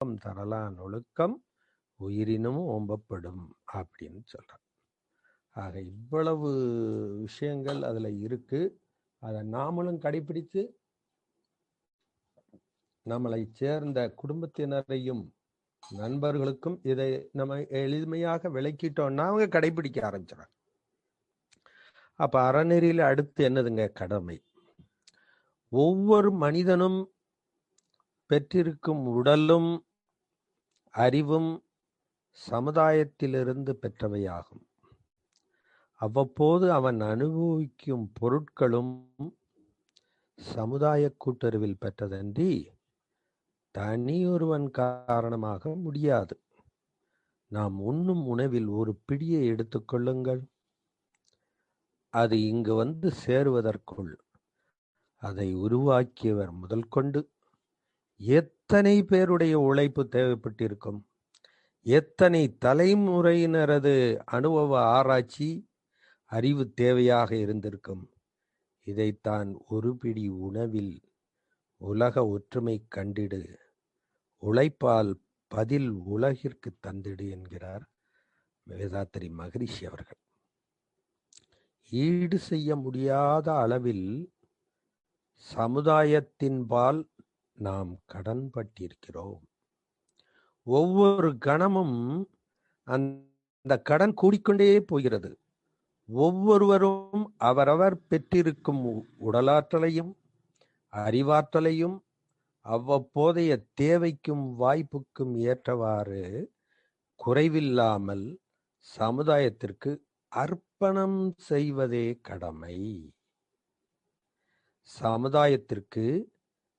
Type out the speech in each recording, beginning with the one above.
ஒழுக்கம் தரலான் ஒழுக்கம் உயிரினும் ஓம்பப்படும் அப்படின்னு சொல்றார் ஆக இவ்வளவு விஷயங்கள் அதுல இருக்கு. அதை நாமளும் கடைபிடித்து நம்மளை சேர்ந்த குடும்பத்தினரையும் நண்பர்களுக்கும் இதை நம்ம எளிமையாக விளக்கிட்டோம்னா அவங்க கடைபிடிக்க ஆரம்பிச்சிடறாங்க. அப்ப அறநெறியில அடுத்து என்னதுங்க? கடமை. ஒவ்வொரு மனிதனும் பெற்றிருக்கும் உடலும் அறிவும் சமுதாயத்திலிருந்து பெற்றவையாகும். அவ்வப்போது அவன் அனுபவிக்கும் பொருட்களும் சமுதாய கூட்டுறவில் பெற்றதன்றி தனியொருவன் காரணமாக முடியாது. நாம் உண்ணும் உணவில் ஒரு பிடியை எடுத்துக்கொள்ளுங்கள் அது இங்கு வந்து சேருவதற்குள் அதை உருவாக்கியவர் முதல் கொண்டு எத்தனை பேருடைய உழைப்பு தேவைப்பட்டிருக்கும்? எத்தனை தலைமுறையினரது அனுபவ ஆராய்ச்சி அறிவு தேவையாக இருந்திருக்கும்? இதைத்தான் ஒரு பிடி உணவில் உலக ஒற்றுமை கண்டிடு உழைப்பால் பதில் உலகிற்கு தந்திடு என்கிறார் வேதாத்திரி மகரிஷி அவர்கள். ஈடு செய்ய முடியாத அளவில் சமுதாயத்தின்பால் நாம் கடன்பட்டிருக்கிறோம். ஒவ்வொரு கணமும் அந்த கடன் கூடிக்கொண்டே போகிறது. ஒவ்வொருவரும் அவரவர் பெற்றிருக்கும் உடலாற்றலையும் அறிவாற்றலையும் அவ்வப்போதைய தேவைக்கும் வாய்ப்புக்கும் ஏற்றவாறு குறைவில்லாமல் சமுதாயத்திற்கு அர்ப்பணம் செய்வதே கடமை. சமுதாயத்திற்கு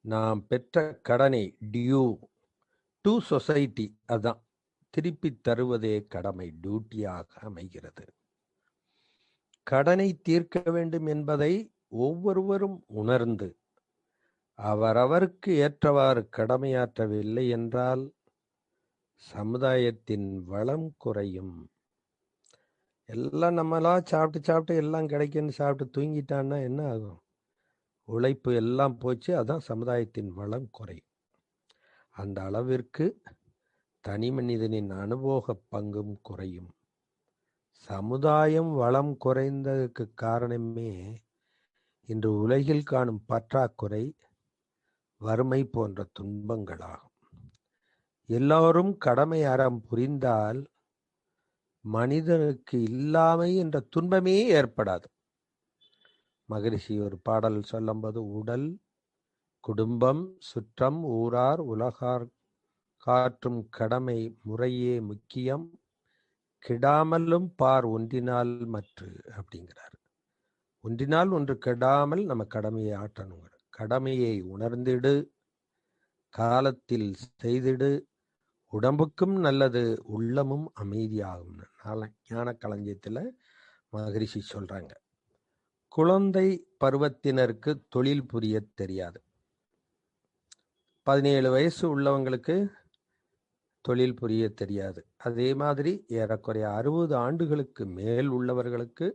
நாம் பெற்ற கடனை டியூ டு சொசைட்டி அதான். திருப்பி தருவதே கடமை டியூட்டியாக அமைகிறது. கடனை தீர்க்க வேண்டும் என்பதை ஒவ்வொருவரும் உணர்ந்து அவரவருக்கு ஏற்றவாறு கடமையாற்றவில்லை என்றால் சமுதாயத்தின் வளம் குறையும். எல்லாம் நம்மளா சாப்பிட்டு சாப்பிட்டு எல்லாம் கிடைக்குன்னு சாப்பிட்டு தூங்கிட்டான்னா என்ன ஆகும்? உழைப்பு எல்லாம் போச்சு. அதான் சமுதாயத்தின் வளம் குறையும் அந்த அளவிற்கு தனி மனிதனின் அனுபவ பங்கும் குறையும். சமுதாயம் வளம் குறைந்ததுக்கு காரணமே இன்று உலகில் காணும் பற்றாக்குறை வறுமை போன்ற துன்பங்களாகும். எல்லோரும் கடமை அறம் புரிந்தால் மனிதனுக்கு இல்லாமை என்ற துன்பமே ஏற்படாது. மகரிஷி ஒரு பாடல் சொல்லும்போது உடல் குடும்பம் சுற்றம் ஊரார் உலகார் காற்றும் கடமை முறையே முக்கியம். கெடாமலும் பார் ஒன்றினால் மற்று அப்படிங்கிறார். ஒன்றினால் ஒன்று கெடாமல் நம்ம கடமையை ஆற்றணுங்கிற கடமையை உணர்ந்திடு. காலத்தில் செய்திடு. உடம்புக்கும் நல்லது உள்ளமும் அமைதியாகும் ஞான களஞ்சியத்தில் மகரிஷி சொல்றாங்க. குழந்தை பருவத்தினருக்கு தொழில் புரிய தெரியாது. பதினேழு வயசு உள்ளவங்களுக்கு தொழில் புரிய தெரியாது. அதே மாதிரி ஏறக்குறைய அறுபது ஆண்டுகளுக்கு மேல் உள்ளவர்களுக்கு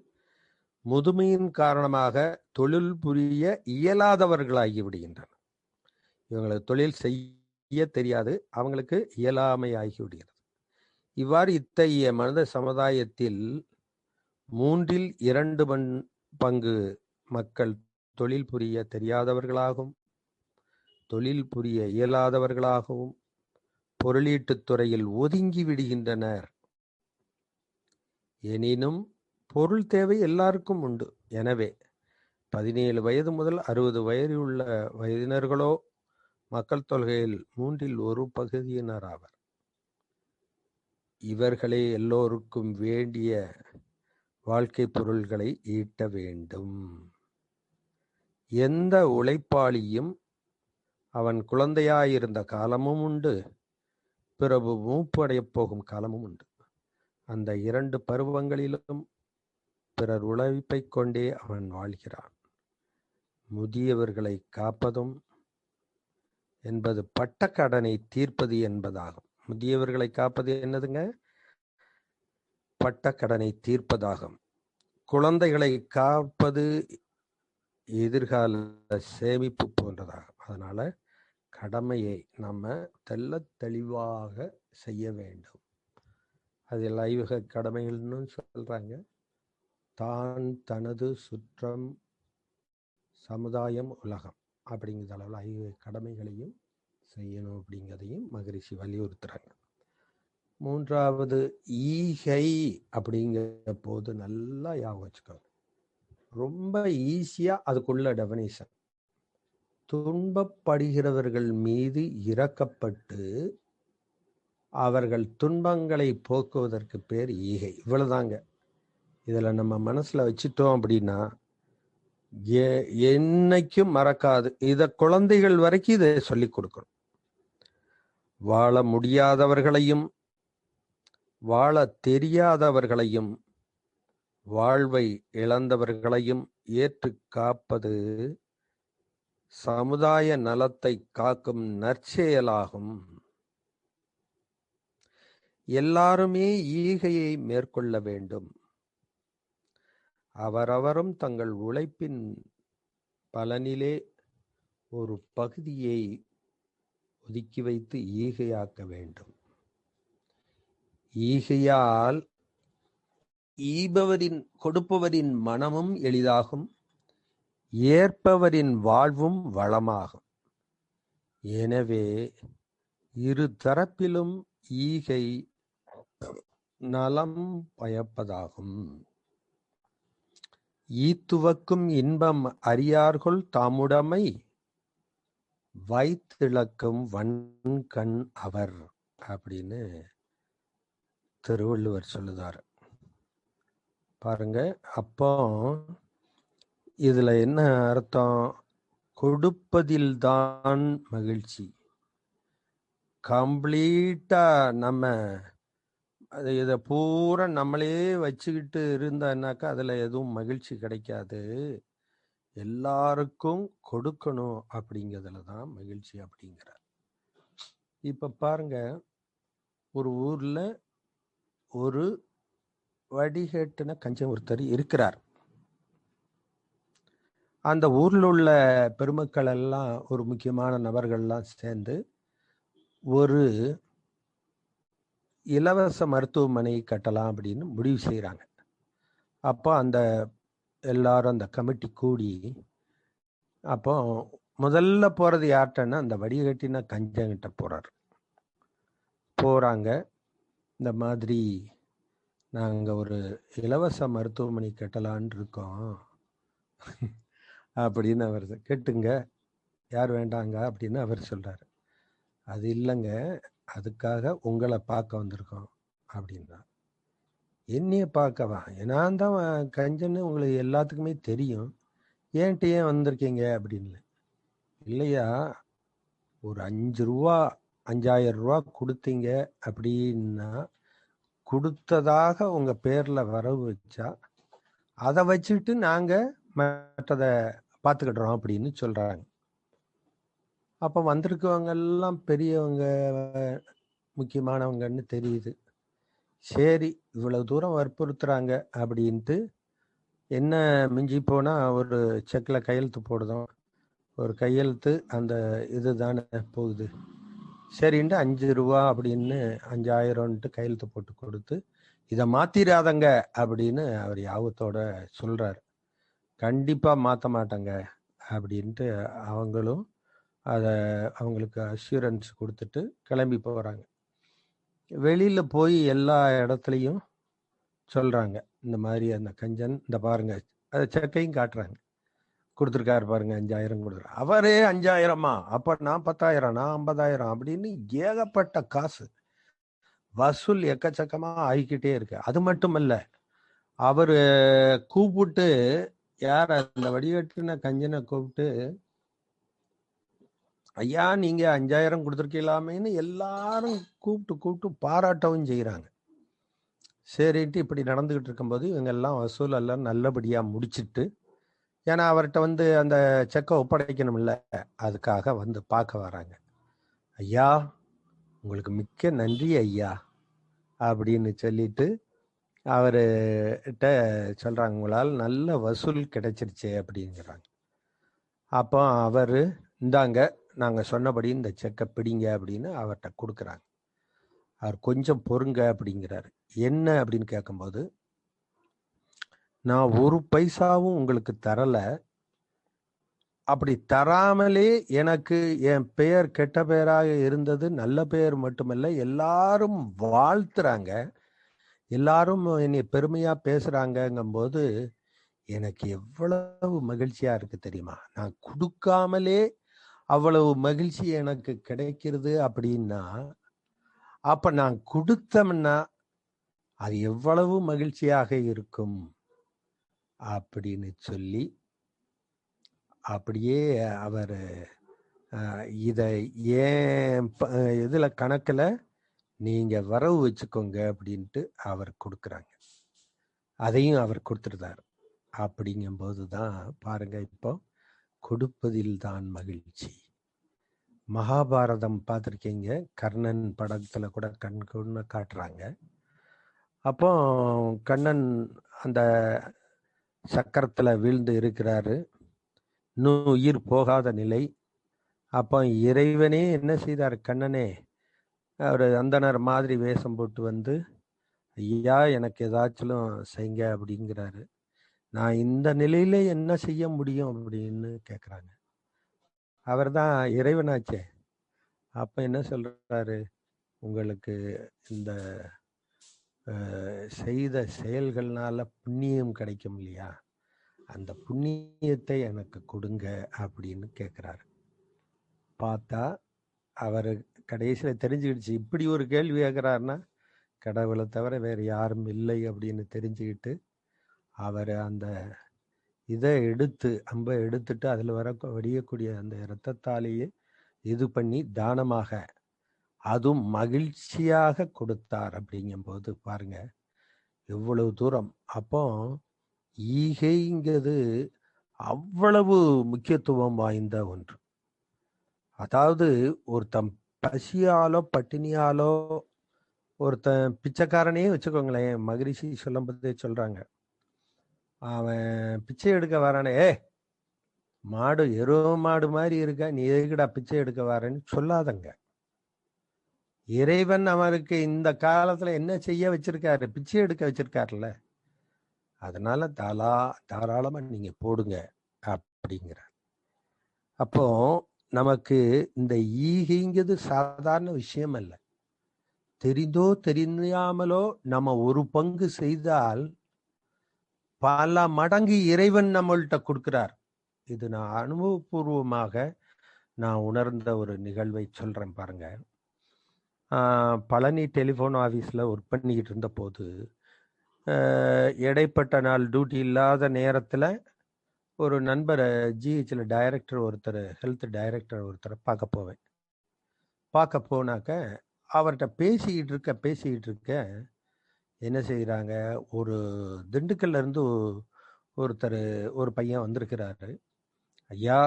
முதுமையின் காரணமாக தொழில் புரிய இயலாதவர்களாகி விடுகின்றனர். இவங்களுக்கு தொழில் செய்ய தெரியாது அவங்களுக்கு இயலாமை ஆகிவிடுகிறது இவ்வாறு இத்தகைய மனித சமுதாயத்தில் மூன்றில் இரண்டு பண் பங்கு மக்கள் தொழில் புரிய தெரியாதவர்களாகவும் தொழில் புரிய இயலாதவர்களாகவும் பொருளீட்டுத் துறையில் ஒதுங்கி விடுகின்றனர். எனினும் பொருள் தேவை எல்லாருக்கும் உண்டு. எனவே பதினேழு வயது முதல் அறுபது வயது உள்ள வயதினர்களோ மக்கள் தொகையில் மூன்றில் ஒரு பகுதியினர் ஆவர். இவர்களே எல்லோருக்கும் வேண்டிய வாழ்க்கை பொருள்களை ஈட்ட வேண்டும். எந்த உழைப்பாளியும் அவன் குழந்தையாயிருந்த காலமும் உண்டு பிறகு மூப்படையப் போகும் காலமும் உண்டு. அந்த இரண்டு பருவங்களிலும் பிறர் உழைப்பை கொண்டே அவன் வாழ்கிறான். முதியவர்களை காப்பதும் என்பது பட்ட கடனை தீர்ப்பது என்பதாகும். முதியவர்களை காப்பது என்னதுங்க? பட்ட கடனை தீர்ப்பதாகும். குழந்தைகளை காப்பது எதிர்கால சேமிப்பு போன்றதாகும் அதனால கடமையை நம்ம தெல்ல தெளிவாக செய்ய வேண்டும். அது ஐவக கடமைகள்னு சொல்றாங்க. தான் தனது சுற்றம் சமுதாயம் உலகம் அப்படிங்கிற அளவில் ஐவக கடமைகளையும் செய்யணும் அப்படிங்கிறதையும் மகரிஷி வலியுறுத்துறாங்க. மூன்றாவது ஈகை அப்படிங்கிற போது நல்லா ஞாபகம் வச்சுக்கோங்க. ரொம்ப ஈஸியா அதுக்குள்ள டெபனேஷன் துன்பப்படுகிறவர்கள் மீது இறக்கப்பட்டு அவர்கள் துன்பங்களை போக்குவதற்கு பேர் ஈகை. இவ்வளவுதாங்க. இதில் நம்ம மனசில் வச்சுட்டோம் அப்படின்னா என்னைக்கும் மறக்காது. இதை குழந்தைகள் வரைக்கும் இதை சொல்லி கொடுக்கணும். வாழ முடியாதவர்களையும் வாழத் தெரியாதவர்களையும் வாழ்வை இழந்தவர்களையும் ஏற்று காப்பது சமுதாய நலத்தை காக்கும் நற்செயலாகும். எல்லாருமே ஈகையை மேற்கொள்ள வேண்டும். அவரவரும் தங்கள் உழைப்பின் பலனிலே ஒரு பகுதியை ஒதுக்கி வைத்து ஈகையாக்க வேண்டும். ஈகையால் ஈபவரின் கொடுப்பவரின் மனமும் எளிதாகும் ஏற்பவரின் வாழ்வும் வளமாகும். எனவே இரு தரப்பிலும் ஈகை நலம் பயப்பதாகும். ஈத்துவக்கும் இன்பம் அறியார்கொள் தாமுடமை வைத்திளக்கும் வன்கண் அவர் அப்படின்னு திருவள்ளுவர் சொல்லுதார். பாருங்க அப்போ இதுல என்ன அர்த்தம்? கொடுப்பதில்தான் மகிழ்ச்சி. கம்ப்ளீட்டா நம்ம அது இதை பூரா நம்மளே வச்சுக்கிட்டு இருந்தான்னாக்கா அதுல எதுவும் மகிழ்ச்சி கிடைக்காது. எல்லாருக்கும் கொடுக்கணும் அப்படிங்கிறதுல தான் மகிழ்ச்சி அப்படிங்கிறார். இப்ப பாருங்க ஒரு ஊர்ல ஒரு வடிகட்டின கஞ்சன் ஒருத்தர் இருக்கிறார். அந்த ஊரில் உள்ள பெருமக்கள் எல்லாம் ஒரு முக்கியமான நபர்கள்லாம் சேர்ந்து ஒரு இலவச மருத்துவமனை கட்டலாம் அப்படின்னு முடிவு செய்கிறாங்க அப்போ அந்த எல்லாரும் அந்த கமிட்டி கூடி அப்போ முதல்ல போகிறது யார்கிட்டன்னா அந்த வடிகட்டின கஞ்சங்கிட்ட போகிறார் போகிறாங்க இந்த மாதிரி நாங்கள் ஒரு இலவச மருத்துவமனை கட்டலான்னு இருக்கோம் அப்படின்னு அவர் கேட்டுங்க. யார் வேண்டாங்க? அப்படின்னு அவர் சொல்கிறார் அது இல்லைங்க. அதுக்காக உங்களை பார்க்க வந்திருக்கோம் அப்படின்னா. என்னைய பார்க்கவா நான் தான் கஞ்சன்னு உங்களுக்கு எல்லாத்துக்குமே தெரியும். ஏன்ட்டு ஏன் வந்திருக்கீங்க? அப்படின்னு. இல்லையா? ஒரு அஞ்சு ரூபா அஞ்சாயிரம் ரூபா கொடுத்தீங்க அப்படின்னா கொடுத்ததாக உங்கள் பேரில் வரவு வச்சா அதை வச்சுட்டு நாங்கள் மற்றதை பார்த்துக்கிடுறோம் அப்படின்னு சொல்கிறாங்க அப்போ வந்திருக்கவங்க எல்லாம் பெரியவங்க முக்கியமானவங்கன்னு தெரியுது. சரி இவ்வளவு தூரம் வற்புறுத்துறாங்க அப்படின்ட்டு என்ன மிஞ்சி போனால் ஒரு செக்கில் கையெழுத்து போடுதோம். ஒரு கையெழுத்து அந்த இது தானே போகுது. சரின்ட்டு அஞ்சு ரூபா அப்படின்னு அஞ்சாயிரம்ன்ட்டு கையெழுத்து போட்டு கொடுத்து இதை மாத்திராதங்க அப்படின்னு அவர் யாவத்தோட சொல்றார். கண்டிப்பா மாத்த மாட்டேங்க அப்படின்ட்டு அவங்களும் அதை அவங்களுக்கு அஷூரன்ஸ் கொடுத்துட்டு கிளம்பி போகிறாங்க வெளியில போய் எல்லா இடத்துலையும் சொல்றாங்க இந்த மாதிரி அந்த கஞ்சன் இந்த பாருங்க அதை செக்கையும் காட்டுறாங்க. கொடுத்துருக்காரு பாருங்க அஞ்சாயிரம் கொடுத்துரு அவரே அஞ்சாயிரமா? அப்ப நான் பத்தாயிரம் நான் ஐம்பதாயிரம் அப்படின்னு ஏகப்பட்ட காசு வசூல் எக்கச்சக்கமா ஆகிக்கிட்டே இருக்கு. அது மட்டும் இல்ல அவரு கூப்பிட்டு யார் அந்த வடிகட்டின கஞ்சனை கூப்பிட்டு ஐயா நீங்க அஞ்சாயிரம் கொடுத்துருக்கலாமேன்னு எல்லாரும் கூப்பிட்டு கூப்பிட்டு பாராட்டவும் செய்யறாங்க சரின்ட்டு இப்படி நடந்துகிட்டு இருக்கும்போது இவங்க எல்லாம் வசூல் எல்லாம் நல்லபடியா முடிச்சிட்டு ஏன்னா அவர்கிட்ட வந்து அந்த செக்கை ஒப்படைக்கணும்ல. அதுக்காக வந்து பார்க்க வராங்க. ஐயா உங்களுக்கு மிக்க நன்றி ஐயா அப்படின்னு சொல்லிட்டு அவர்கிட்ட சொல்கிறாங்க உங்களால் நல்ல வசூல் கிடைச்சிருச்சே அப்படிங்கிறாங்க. அப்போ அவர் இந்தாங்க நாங்கள் சொன்னபடி இந்த செக்கை பிடிங்க அப்படின்னு அவர்கிட்ட கொடுக்குறாங்க. அவர் கொஞ்சம் பொறுங்க அப்படிங்கிறாரு. என்ன? அப்படின்னு கேட்கும்போது நான் ஒரு பைசாவும் உங்களுக்கு தரல. அப்படி தராமலே எனக்கு என் பெயர் கெட்ட பெயராக இருந்தது நல்ல பெயர் மட்டுமல்ல எல்லாரும் வாழ்த்துறாங்க. எல்லாரும் என்னை பெருமையா பேசுறாங்கங்கும்போது எனக்கு எவ்வளவு மகிழ்ச்சியா இருக்கு தெரியுமா? நான் கொடுக்காமலே அவ்வளவு மகிழ்ச்சி எனக்கு கிடைக்கிறது அப்படின்னா அப்ப நான் கொடுத்தோம்னா அது எவ்வளவு மகிழ்ச்சியாக இருக்கும்? அப்படின்னு சொல்லி அப்படியே அவர் இதை ஏன் இதில் கணக்கில் நீங்கள் வரவு வச்சுக்கோங்க அப்படின்ட்டு அவர் கொடுக்குறாங்க. அதையும் அவர் கொடுத்துருந்தார். அப்படிங்கும்போது தான் பாருங்க இப்போ கொடுப்பதில் தான் மகிழ்ச்சி. மகாபாரதம் பார்த்துருக்கீங்க? கர்ணன் படத்தில் கூட கண் கொண்டு காட்டுறாங்க. அப்போ கண்ணன் அந்த சக்கரத்தில் வீழ்ந்து இருக்கிறாரு. இன்னும் உயிர் போகாத நிலை. அப்போ இறைவனே என்ன செய்தார் கண்ணனே? அவர் அந்தனர் மாதிரி வேஷம் போட்டு வந்து ஐயா எனக்கு ஏதாச்சும் செய்ங்க அப்படிங்கிறாரு. நான் இந்த நிலையில என்ன செய்ய முடியும் அப்படின்னு கேட்குறாங்க அவர் தான் இறைவனாச்சே. அப்போ என்ன சொல்றாரு? உங்களுக்கு இந்த செய்த செயல்கள்னால புண்ணியம் கிடைக்கும் இல்லையா? அந்த புண்ணியத்தை எனக்கு கொடுங்க அப்படின்னு கேட்குறாரு பார்த்தா அவர் கடைசியில் தெரிஞ்சுக்கிடுச்சு. இப்படி ஒரு கேள்வி கேட்குறாருன்னா கடவுளை தவிர வேறு யாரும் இல்லை அப்படின்னு தெரிஞ்சுக்கிட்டு அவர் அந்த இதை எடுத்து அம்பை எடுத்துட்டு அதில் வர வடியக்கூடிய அந்த இரத்தத்தாலேயே இது பண்ணி தானமாக அதுவும் மகிழ்ச்சியாக கொடுத்தார் அப்படிங்கும்போது பாருங்க எவ்வளவு தூரம். அப்போ ஈகைங்கிறது அவ்வளவு முக்கியத்துவம் வாய்ந்த ஒன்று. அதாவது ஒருத்தன் பசியாலோ பட்டினியாலோ ஒருத்தன் பிச்சைக்காரனே வச்சுக்கோங்களேன் மகிழ்ச்சி சொல்லும்போதே சொல்றாங்க. அவன் பிச்சை எடுக்க வரானே ஏ மாடு எருவ மாடு மாதிரி இருக்க நீ எதுக்குடா பிச்சை எடுக்க வரேன்னு சொல்லாதங்க. இறைவன் அவருக்கு இந்த காலத்துல என்ன செய்ய வச்சிருக்காரு? பிச்சை எடுக்க வச்சிருக்காருல்ல. அதனால தாலா தாராளமா நீங்க போடுங்க அப்படிங்கிறார். அப்போ நமக்கு இந்த ஈகைங்கிறது சாதாரண விஷயம் அல்ல. தெரிந்தோ தெரியாமலோ நம்ம ஒரு பங்கு செய்தால் பல மடங்கு இறைவன் நம்மள்கிட்ட கொடுக்கிறார். இது நான் அனுபவபூர்வமாக நான் உணர்ந்த ஒரு நிகழ்வை சொல்றேன் பாருங்க. பழனி டெலிஃபோன் ஆஃபீஸில் ஒர்க் பண்ணிக்கிட்டு இருந்த போது இடைப்பட்ட நாள் டியூட்டி இல்லாத நேரத்தில் ஒரு நண்பரை ஜிஹெச்சில் டைரக்டர் ஒருத்தர் ஹெல்த் டைரக்டர் ஒருத்தரை பார்க்க போவேன். பார்க்க போனாக்க அவர்கிட்ட பேசிக்கிட்டு இருக்க பேசிக்கிட்டு இருக்க என்ன செய்கிறாங்க? ஒரு திண்டுக்கல்லேருந்து ஒருத்தர் ஒரு பையன் வந்திருக்கிறாரு. ஐயா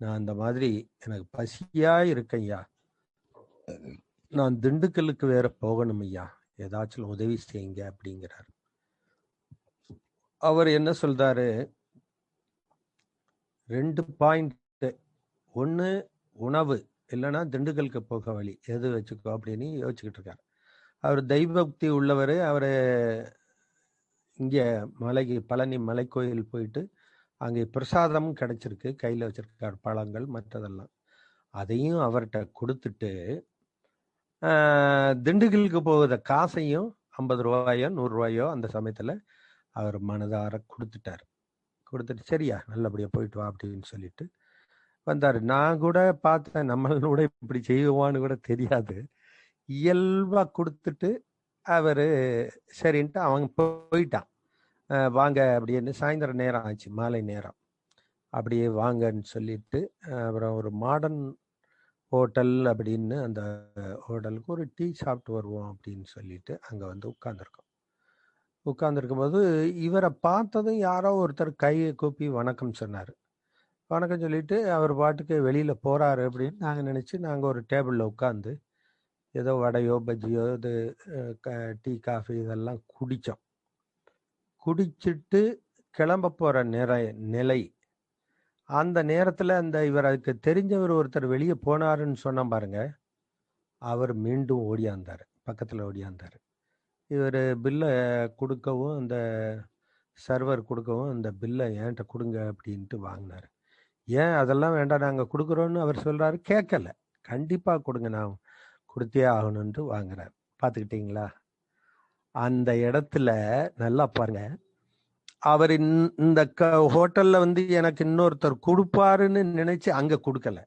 நான் அந்த மாதிரி எனக்கு பசியாக இருக்கேன் ஐயா நான் திண்டுக்கல்லுக்கு வேற போகணும் ஐயா. ஏதாச்சும் உதவி செய்யுங்க அப்படிங்கிறார். அவர் என்ன சொல்றாரு? ரெண்டு பாயிண்ட் ஒன்று உணவு. இல்லைன்னா திண்டுக்கலுக்கு போக வழி. எது வச்சுக்கோ அப்படின்னு யோசிச்சுக்கிட்டு இருக்காரு. அவர் தெய்வபக்தி உள்ளவர். அவர் இங்கே மலைக்கு பழனி மலை கோயில் போயிட்டு அங்கே பிரசாதமும் கிடைச்சிருக்கு. கையில் வச்சிருக்கார் பழங்கள் மற்றதெல்லாம். அதையும் அவர்கிட்ட கொடுத்துட்டு திண்டுக்கலுக்கு போகிற காசையும் ஐம்பது ரூபாயோ நூறுரூவாயோ அந்த சமயத்தில் அவர் மனதார கொடுத்துட்டார். கொடுத்துட்டு சரியா நல்லபடியாக போயிட்டு வா அப்படின்னு சொல்லிட்டு வந்தார். நான் கூட பார்த்தேன் நம்மளோட இப்படி செய்வான்னு கூட தெரியாது. இயல்பாக கொடுத்துட்டு அவர் சரின்ட்டு அவங்க போயிட்டான். வாங்க அப்படின்னு சாயந்தரம் நேரம் ஆச்சு மாலை நேரம். அப்படியே வாங்கன்னு சொல்லிட்டு அப்புறம் ஒரு மாடர்ன் ஹோட்டல் அப்படின்னு அந்த ஹோட்டலுக்கு ஒரு டீ சாப்பிட்டு வருவோம் அப்படின்னு சொல்லிட்டு அங்கே வந்து உட்காந்துருக்கோம் உட்காந்துருக்கும் போது இவரை பார்த்ததும் யாரோ ஒருத்தர் கையை கூப்பி வணக்கம் சொன்னார். வணக்கம் சொல்லிட்டு அவர் பாட்டுக்கு வெளியில் போகிறாரு அப்படின்னு நாங்கள் நினச்சி நாங்கள் ஒரு டேபிளில் உட்காந்து ஏதோ வடையோ பஜ்ஜியோ இது டீ காஃபி இதெல்லாம் குடித்தோம் குடிச்சிட்டு கிளம்ப போகிற நிறை நிலை அந்த நேரத்துல அந்த இவர் அதுக்கு தெரிஞ்சவர் ஒருத்தர் வெளியே போனாருன்னு சொன்னா பாருங்க. அவர் மீண்டும் ஓடியாந்தார் பக்கத்துல ஓடியாந்தார் இவர் பில்லை கொடுக்கவும் அந்த சர்வர் கொடுக்கவும் அந்த பில்லை என்கிட்ட கொடுங்க அப்படின்ட்டு வாங்கினார். ஏன் அதெல்லாம் வேண்டாம் நாங்கள் கொடுக்குறோன்னு அவர் சொல்கிறாரு கேட்கல. கண்டிப்பாக கொடுங்க நான் கொடுத்தே ஆகணுன்ட்டு வாங்குறார். பார்த்துக்கிட்டீங்களா அந்த இடத்துல நல்லா பாருங்கள் அவர் இந்த- இந்த க ஹோட்டல்ல வந்து எனக்கு இன்னொருத்தர் கொடுப்பாருன்னு நினைச்சு அங்க கொடுக்கல.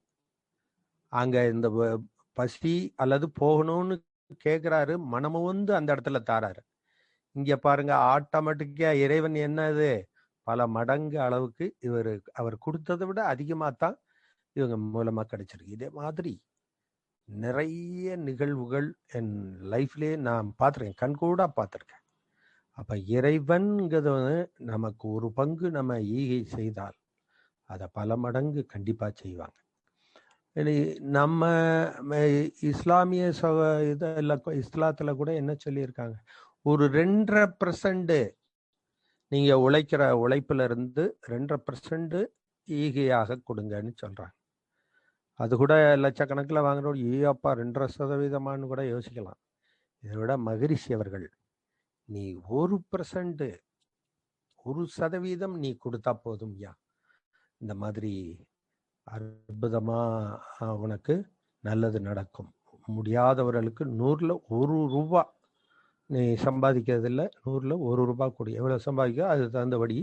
அங்க இந்த பசி அல்லது போகணும்னு கேக்குறாரு. மனமும் வந்து அந்த இடத்துல தாராரு. இங்க பாருங்க ஆட்டோமேட்டிக்கா இறைவன் என்னது? பல மடங்கு அளவுக்கு இவர் அவர் கொடுத்ததை விட அதிகமாகத்தான் தான் இவங்க மூலமா கிடைச்சிருக்கு. இதே மாதிரி நிறைய நிகழ்வுகள் என் லைஃப்லேயே நான் பார்த்துருக்கேன். கண்கூடா பார்த்துருக்கேன். அப்ப இறைவன்கிறது நமக்கு ஒரு பங்கு நம்ம ஈகை செய்தால் அதை பல மடங்கு கண்டிப்பா செய்வாங்க. நம்ம இஸ்லாமிய சக இதில் இஸ்லாத்துல கூட என்ன சொல்லியிருக்காங்க? ஒரு ரெண்டரை பர்சன்ட் நீங்க உழைக்கிற உழைப்புல இருந்து ரெண்டரை பர்சன்ட் ஈகையாக கொடுங்கன்னு சொல்றாங்க. அது கூட லட்சக்கணக்கில் வாங்குறோம். ஏப்பா ரெண்டரை சதவீதமான்னு கூட யோசிக்கலாம். இதை விட மகரிஷி அவர்கள். நீ ஒரு பர்சன்ட் ஒரு சதவீதம் நீ கொடுத்தா போதும் யா. இந்த மாதிரி அற்புதமா உனக்கு நல்லது நடக்கும். முடியாதவர்களுக்கு நூறுல ஒரு ரூபா நீ சம்பாதிக்கிறதில்ல நூறுல ஒரு ரூபா கொடு. எவ்வளவு சம்பாதிக்கோ அது தகுந்தபடி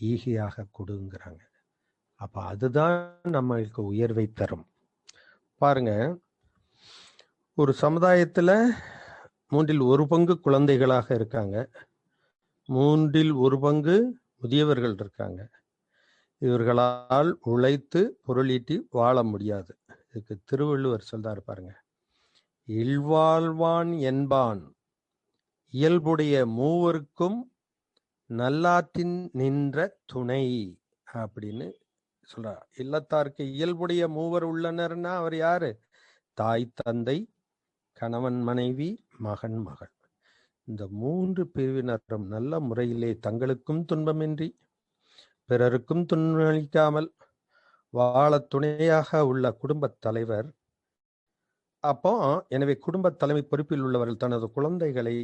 ஈகையாக கொடுங்கிறாங்க. அப்ப அதுதான் நம்மளுக்கு உயர்வை தரும். பாருங்க ஒரு சமுதாயத்துல மூன்றில் ஒரு பங்கு குழந்தைகளாக இருக்காங்க. மூன்றில் ஒரு பங்கு முதியவர்கள் இருக்காங்க. இவர்களால் உழைத்து பொருளீட்டி வாழ முடியாது. இதுக்கு திருவள்ளுவர் சொல்றாரு பாருங்க. இல்வாழ்வான் என்பான் இயல்புடைய மூவருக்கும் நல்லாற்றின் நின்ற துணை அப்படின்னு சொல்றார். இல்லத்தாருக்கு இயல்புடைய மூவர் உள்ளனர்னா அவர் யாரு? தாய் தந்தை கணவன் மனைவி மகன் மகள். இந்த மூன்று பிரிவினரும் நல்ல முறையிலே தங்களுக்கும் துன்பமின்றி பிறருக்கும் துன்பமளிக்காமல் வாழ துணையாக உள்ள குடும்பத் தலைவர். அப்போ எனவே குடும்ப தலைமை பொறுப்பில் உள்ளவர்கள் தனது குழந்தைகளை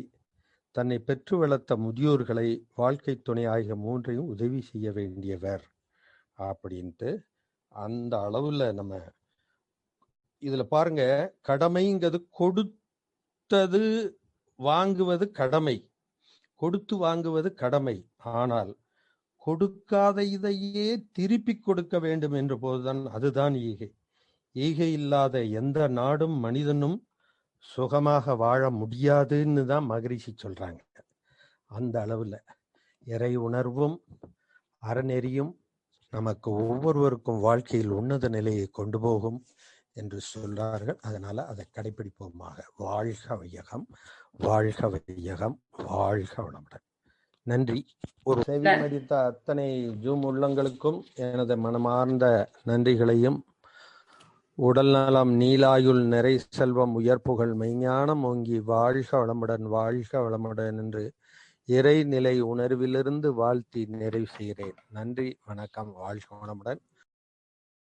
தன்னை பெற்று வளர்த்த முதியோர்களை வாழ்க்கை துணை ஆகிய மூன்றையும் உதவி செய்ய வேண்டியவர். அப்படின்ட்டு அந்த அளவில் நம்ம இதில் பாருங்க கடமைங்கிறது கொடுத்தது வாங்குவது கடமை. கொடுத்து வாங்குவது கடமை. ஆனால் கொடுக்காத இதையே திருப்பி கொடுக்க வேண்டும் என்ற போதுதான் அதுதான் ஈகை. ஈகை இல்லாத எந்த நாடும் மனிதனும் சுகமாக வாழ முடியாதுன்னு தான் மகரிஷி சொல்றாங்க. அந்த அளவுல. இறை உணர்வும் அறநெறியும் நமக்கு ஒவ்வொருவருக்கும் வாழ்க்கையில் உன்னத நிலையை கொண்டு போகும். என்று சொல்றார்கள். அதனால அதை கடைபிடிப்போமாக வாழ்க வையகம் வாழ்க வையகம் வாழ்க வளமுடன். நன்றி. ஒரு செவி மடித்த அத்தனை ஜூம் உள்ளங்களுக்கும் எனது மனமார்ந்த நன்றிகளையும். உடல் நலம் நீலாயுள் நிறை செல்வம் உயர்ப்புகள் மெய்ஞானம் ஓங்கி வாழ்க வளமுடன் வாழ்க வளமுடன் என்று இறைநிலை உணர்விலிருந்து வாழ்த்தி நிறைவு செய்கிறேன். நன்றி வணக்கம் வாழ்க வளமுடன்.